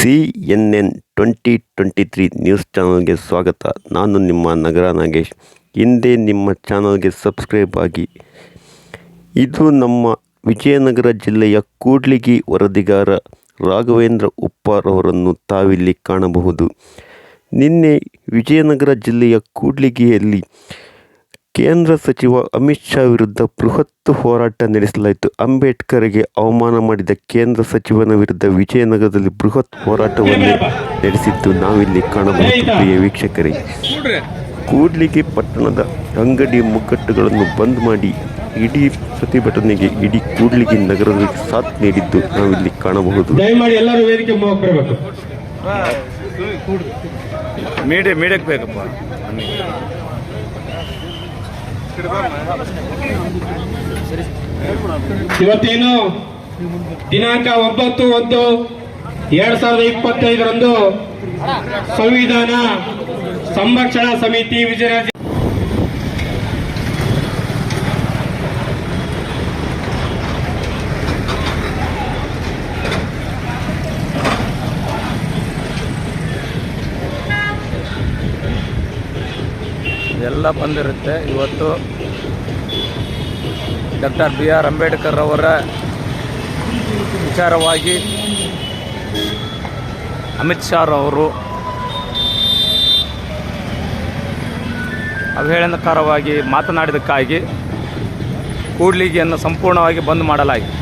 C N N twenty twenty three news ಚಾನಲ್ಗೆ ಸ್ವಾಗತ. ನಾನು ನಿಮ್ಮ ನಗರ ನಾಗೇಶ್. ಹಿಂದೆ ನಿಮ್ಮ ಚಾನಲ್ಗೆ ಸಬ್ಸ್ಕ್ರೈಬ್ ಆಗಿ. ಇದು ನಮ್ಮ ವಿಜಯನಗರ ಜಿಲ್ಲೆಯ ಕೂಡ್ಲಿಗಿ ವರದಿಗಾರ ರಾಘವೇಂದ್ರ ಉಪ್ಪಾರ್ ಅವರನ್ನು ತಾವಿಲ್ಲಿ ಕಾಣಬಹುದು. ನಿನ್ನೆ ವಿಜಯನಗರ ಜಿಲ್ಲೆಯ ಕೂಡ್ಲಿಗಿಯಲ್ಲಿ ಕೇಂದ್ರ ಸಚಿವ ಅಮಿತ್ ಶಾ ವಿರುದ್ಧ ಬೃಹತ್ ಹೋರಾಟ ನಡೆಸಲಾಯಿತು. ಅಂಬೇಡ್ಕರ್ಗೆ ಅವಮಾನ ಮಾಡಿದ ಕೇಂದ್ರ ಸಚಿವನ ವಿರುದ್ಧ ವಿಜಯನಗರದಲ್ಲಿ ಬೃಹತ್ ಹೋರಾಟವನ್ನು ನಡೆಸಿದ್ದು ನಾವಿಲ್ಲಿ ಕಾಣಬಹುದು. ಪ್ರಿಯ ವೀಕ್ಷಕರೇ ಕೂಡ್ಲಿಗೆ ಪಟ್ಟಣದ ಅಂಗಡಿ ಮುಗ್ಗಟ್ಟುಗಳನ್ನು ಬಂದ್ ಮಾಡಿ ಇಡೀ ಪ್ರತಿಭಟನೆಗೆ ಇಡೀ ಕೂಡ್ಲಿಗಿ ನಗರದಲ್ಲಿ ಸಾಥ್ ನೀಡಿದ್ದು ನಾವಿಲ್ಲಿ ಕಾಣಬಹುದು. ಬೇಕಪ್ಪ. ಇವತ್ತೇನು ದಿನಾಂಕ ಒಂಬತ್ತು ಒಂದು ಎರಡ್ ಸಾವಿರದ ಇಪ್ಪತ್ತೈದರಂದು ಸಂವಿಧಾನ ಸಂರಕ್ಷಣಾ ಸಮಿತಿ ವಿಜಯನಗರ ಎಲ್ಲ ಬಂದಿರುತ್ತೆ. ಇವತ್ತು ಡಾಕ್ಟರ್ ಬಿ ಆರ್ ಅಂಬೇಡ್ಕರ್ ಅವರ ವಿಚಾರವಾಗಿ ಅಮಿತ್ ಶಾ ಅವರು ಅವಹೇಳನಕಾರವಾಗಿ ಮಾತನಾಡಿದಕ್ಕಾಗಿ ಕೂಡ್ಲಿಗೆಯನ್ನು ಸಂಪೂರ್ಣವಾಗಿ ಬಂದ್ ಮಾಡಲಾಗಿದೆ